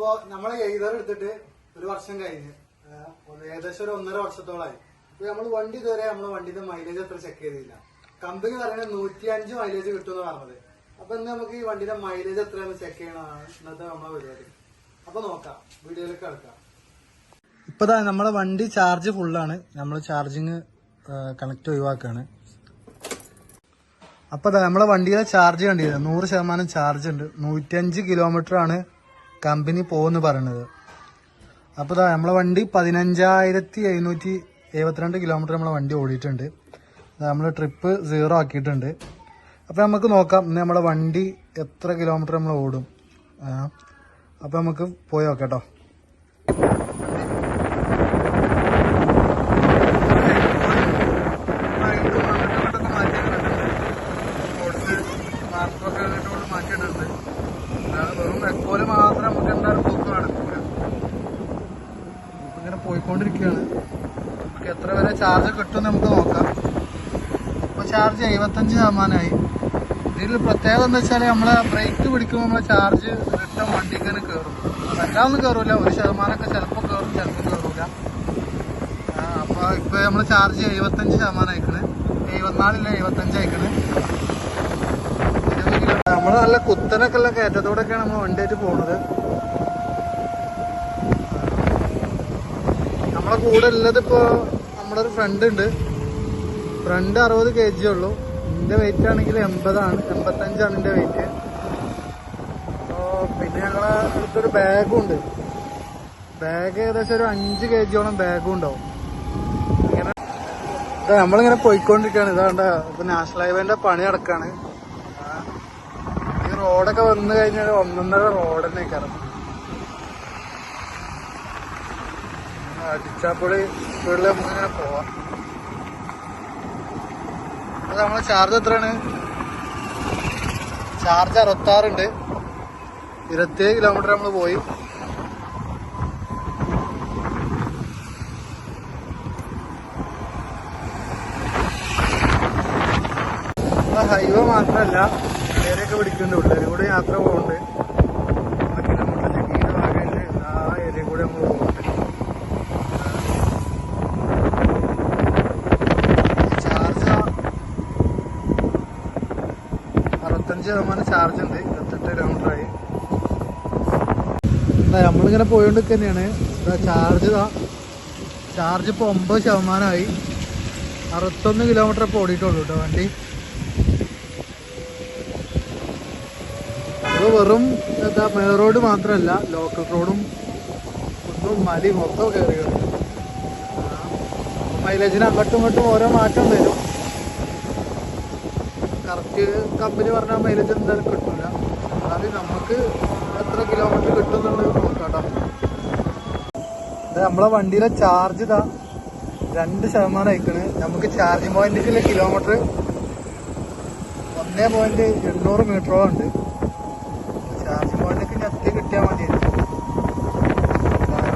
ഇപ്പോ നമ്മളെ എയ്തർ എടുത്തിട്ട് ഒരു വർഷം കഴിഞ്ഞ് ഏകദേശം ഒരു ഒന്നര വർഷത്തോളായി. ഇപ്പൊ നമ്മൾ വണ്ടി ഇതുവരെ നമ്മളെ വണ്ടിന്റെ മൈലേജ് അത്ര ചെക്ക് ചെയ്തില്ല. കമ്പനി പറയുന്നത് നൂറ്റി അഞ്ച് മൈലേജ് കിട്ടുമെന്ന് പറഞ്ഞത്. അപ്പൊ ഇന്ന് നമുക്ക് ഈ വണ്ടിന്റെ മൈലേജ് എത്രയാണ് ചെക്ക് ചെയ്യണതാണ് ഇന്നത്തെ നമ്മളെ പരിപാടി. അപ്പൊ നോക്കാം വീഡിയോയിലേക്ക് കിടക്കാം. ഇപ്പൊ നമ്മളെ വണ്ടി ചാർജ് ഫുള്ളാണ് നമ്മൾ ചാർജിങ് കണക്ട് ഒഴിവാക്കാണ്. അപ്പൊ നമ്മളെ വണ്ടിയിലെ ചാർജ് കണ്ടിരുന്നത് നൂറ് ശതമാനം ചാർജ് ഉണ്ട്. നൂറ്റഞ്ച് കിലോമീറ്റർ ആണ് കമ്പനി പോകുന്ന പറയണത്. അപ്പോൾ ഇതാ നമ്മളെ വണ്ടി പതിനഞ്ചായിരത്തി എഴുന്നൂറ്റി എഴുപത്തിരണ്ട് കിലോമീറ്റർ നമ്മളെ വണ്ടി ഓടിയിട്ടുണ്ട്. നമ്മൾ ട്രിപ്പ് സീറോ ആക്കിയിട്ടുണ്ട്. അപ്പോൾ നമുക്ക് നോക്കാം ഇന്ന് നമ്മളെ വണ്ടി എത്ര കിലോമീറ്റർ നമ്മൾ ഓടും. അപ്പോൾ അപ്പൊ നമുക്ക് പോയി നോക്കാം കേട്ടോ. മാറ്റിയിട്ടുണ്ട്. വെറും എക്കോൽ നമുക്ക് എന്തായാലും പോക്ക് നടക്കൂല ഇങ്ങനെ പോയിക്കൊണ്ടിരിക്കുകയാണ്. നമുക്ക് എത്ര വരെ ചാർജ് കിട്ടും നമുക്ക് നോക്കാം. ഇപ്പോൾ ചാർജ് എഴുപത്തഞ്ച് ശതമാനമായി. ഇതിൽ പ്രത്യേകത എന്താ വെച്ചാൽ നമ്മൾ ബ്രേക്ക് പിടിക്കുമ്പോൾ നമ്മളെ ചാർജ് റിട്ടേൺ വണ്ടിക്ക് തന്നെ കയറും എല്ലാം കയറില്ല ഒരു ശതമാനമൊക്കെ ചിലപ്പോൾ കയറും ചിലപ്പോൾ കയറില്ല അപ്പോൾ ഇപ്പോൾ നമ്മൾ ചാർജ് എഴുപത്തഞ്ച് ശതമാനം അയക്കണേ എഴുപത്തിനാലില്ല എഴുപത്തഞ്ച് അയക്കണേ നമ്മൾ നല്ല കുത്തനൊക്കെ ഉള്ള കയറ്റത്തോടൊക്കെയാണ് നമ്മൾ വണ്ടിയായിട്ട് പോണത്. കൂടെ ഉള്ളത് ഇപ്പോ നമ്മുടെ ഒരു ഫ്രണ്ട് ഉണ്ട്. ഫ്രണ്ട് അറുപത് കെ ജി ഉള്ളൂ. എന്റെ വെയിറ്റ് ആണെങ്കിൽ എൺപതാണ്. എൺപത്തഞ്ചാണ് എന്റെ വെയിറ്റ് പിന്നെ ഞങ്ങളെ അടുത്തൊരു ബാഗും ഉണ്ട്. ബാഗ് ഏകദേശം ഒരു അഞ്ച് കെ ജിയോളം ബാഗും ഉണ്ടാവും. ഇങ്ങനെ നമ്മളിങ്ങനെ പോയിക്കൊണ്ടിരിക്കുകയാണ്. ഇതാണ്ട ഇപ്പൊ നാഷണൽ ഹൈവേന്റെ പണി നടക്കാണ് ഈ റോഡൊക്കെ വന്നു കഴിഞ്ഞാൽ ഒന്നൊന്നര റോഡ് തന്നെ കയറും അടിച്ചാപ്പൊളി വീട്ടിൽ നമുക്ക് ഇങ്ങനെ പോവാം. അത് നമ്മളെ ചാർജ് എത്രയാണ്? ചാർജ് അറുപത്താറുണ്ട്. ഇരുപത്തേഴ് കിലോമീറ്റർ നമ്മൾ പോയി. ഹൈവേ മാത്രമല്ല പേരെയൊക്കെ പിടിക്കുന്നുണ്ട് ഉള്ളേരി കൂടെ യാത്ര പോകുന്നുണ്ട് ആ കിലോമീറ്റർ ചെക്കിങ്ങിന്റെ ഭാഗമായിട്ട് ആ ഏരിയ കൂടെ നമ്മൾ പോകുന്നുണ്ട് ചാർജ് അറുപത്തഞ്ച് ശതമാനം ചാർജ് ഉണ്ട്. ഇരുപത്തെട്ട് കിലോമീറ്ററായി എന്താ നമ്മളിങ്ങനെ പോയോണ്ട് തന്നെയാണ് ചാർജ് ഇതാ ചാർജ് ഇപ്പോൾ ഒമ്പത് ശതമാനമായി. അറുപത്തൊന്ന് കിലോമീറ്റർ ഇപ്പോൾ ഓടിയിട്ടുള്ളൂ കേട്ടോ വണ്ടി. ഇത് വെറും എന്താ മെയിൻ റോഡ് മാത്രമല്ല ലോക്കൽ റോഡും ഒന്നും മലി മൊത്തം കയറി മൈലേജിന് അങ്ങോട്ടും ഇങ്ങോട്ടും ഓരോ മാറ്റം വരും. കറക്റ്റ് കമ്പനി പറഞ്ഞ മൈലേജ് എന്തായാലും കിട്ടില്ല എന്നാലും നമുക്ക് എത്ര കിലോമീറ്റർ കിട്ടും എന്നുള്ളത് നോക്കാട്ടോ നമ്മളെ വണ്ടിയിലെ ചാർജ് ഇതാ രണ്ട് ശതമാനം അയക്കണ് നമുക്ക് ചാർജിങ് പോയിന്റിലേക്കുള്ള കിലോമീറ്റർ ഒന്നേ പോയിന്റ് എണ്ണൂറ് മീറ്ററോളം ഉണ്ട് ചാർജിങ് പോയിന്റിലേക്ക് ഞെത്തി കിട്ടിയാൽ മതി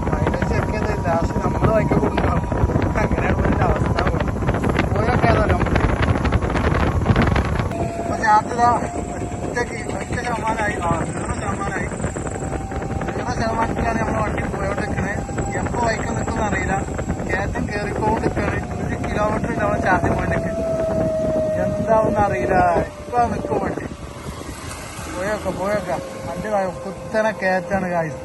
മൈലേജ് ചെക്ക് ചെയ്ത് ലാസ്റ്റ് നമ്മൾ വായിക്കാൻ കൊടുക്കണം അങ്ങനെയാണ് ഇതിന്റെ അവസ്ഥ പോയൊക്കെ ഏതായാലും അപ്പൊ ചാർജ് ഇതാ ഒറ്റയ്ക്ക് ഒറ്റ ശതമാനമായി ആ നൂറ് ശതമാനമായി നൂറ് ശതമാനത്തിലാണ് നമ്മൾ വണ്ടി പോയോണ്ടിരിക്കുന്നത് എപ്പോ വൈക്ക് നിൽക്കുന്ന അറിയില്ല കയറ്റം കയറിക്കൊണ്ടിരിക്കുകയാണ് ഒരു ചാർജിങ് പോയിന്റിലേക്ക് എന്താവുന്ന അറിയില്ല. ഇപ്പൊ നിക്കും വണ്ടി. പോയൊക്കെ പോയൊക്കെ. വണ്ടി കുത്തനെ കയറ്റാണ് കാഴ്ച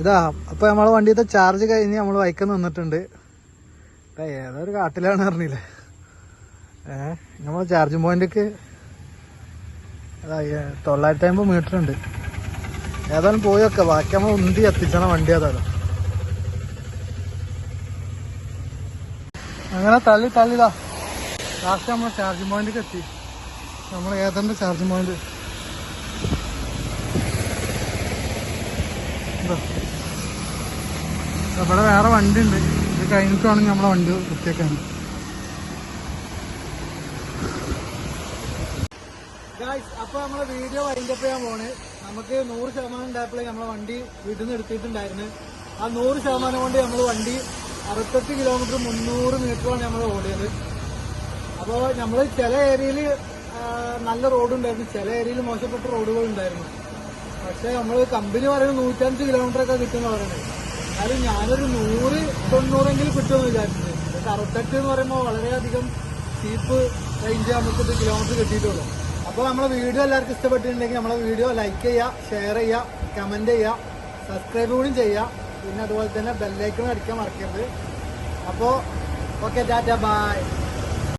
ഇതാ അപ്പൊ നമ്മളെ വണ്ടിയത്തെ ചാർജ് കഴിഞ്ഞ് നമ്മൾ വൈക്കം നിന്നിട്ടുണ്ട്. ഏതൊരു കാട്ടിലാണ് അറിഞ്ഞില്ലേ. ഏ നമ്മൾ ചാർജിങ് പോയിന്റേക്ക് തൊള്ളായിരത്തി അമ്പത് മീറ്റർ ഉണ്ട്. ഏതായാലും പോയൊക്കെ. ബാക്കി നമ്മൾ ഉന്തി എത്തിച്ചണ വണ്ടി ഏതായാലും. അങ്ങനെ തള്ളി തള്ളിതാ ലാസ്റ്റ് നമ്മൾ ചാർജിങ് പോയിന്റിലേക്ക് എത്തി. നമ്മൾ ഏതാണ്ട് ചാർജിങ് പോയിന്റ്. ഇവിടെ വേറെ വണ്ടി ഉണ്ട് ഇത് കഴിഞ്ഞിട്ടുവാണെങ്കിൽ നമ്മളെ വണ്ടി വൃത്തിയാക്കാൻ അപ്പൊ നമ്മളെ വീഡിയോ വൈൻഡപ്പ് ചെയ്യാൻ പോണ്. നമുക്ക് നൂറ് ശതമാനം ഉണ്ടായപ്പോഴേ നമ്മളെ വണ്ടി വീട്ടിൽ നിന്ന് എടുത്തിട്ടുണ്ടായിരുന്നു. ആ നൂറ് ശതമാനം കൊണ്ട് നമ്മൾ വണ്ടി അറുപത്തെട്ട് കിലോമീറ്റർ മുന്നൂറ് മീറ്ററാണ് നമ്മൾ ഓടിയത്. അപ്പോൾ നമ്മൾ ചില ഏരിയയിൽ നല്ല റോഡ് ഉണ്ടായിരുന്നു. ചില ഏരിയയിൽ മോശപ്പെട്ട റോഡുകളുണ്ടായിരുന്നു പക്ഷെ നമ്മൾ കമ്പനി പറയുന്നത് നൂറ്റഞ്ച് കിലോമീറ്റർ ഒക്കെ കിട്ടുന്ന പറയുന്നത്. എന്നാലും ഞാനൊരു നൂറ് തൊണ്ണൂറെങ്കിലും കിട്ടുമെന്ന് വിചാരിച്ചത് അറുപത്തെട്ട് എന്ന് പറയുമ്പോൾ വളരെയധികം ചീപ്പ് റേഞ്ച് നമുക്ക് ഇത് കിലോമീറ്റർ കിട്ടിയിട്ടുള്ളൂ. അപ്പോൾ നമ്മളെ വീഡിയോ എല്ലാവർക്കും ഇഷ്ടപ്പെട്ടിട്ടുണ്ടെങ്കിൽ നമ്മളെ വീഡിയോ ലൈക്ക് ചെയ്യുക ഷെയർ ചെയ്യുക കമന്റ് ചെയ്യുക സബ്സ്ക്രൈബ് കൂടി ചെയ്യുക. പിന്നെ അതുപോലെ തന്നെ ബെല്ലേക്കും അടിക്കാൻ മറക്കരുത്. അപ്പോൾ ഓക്കെ ടാറ്റ ബൈ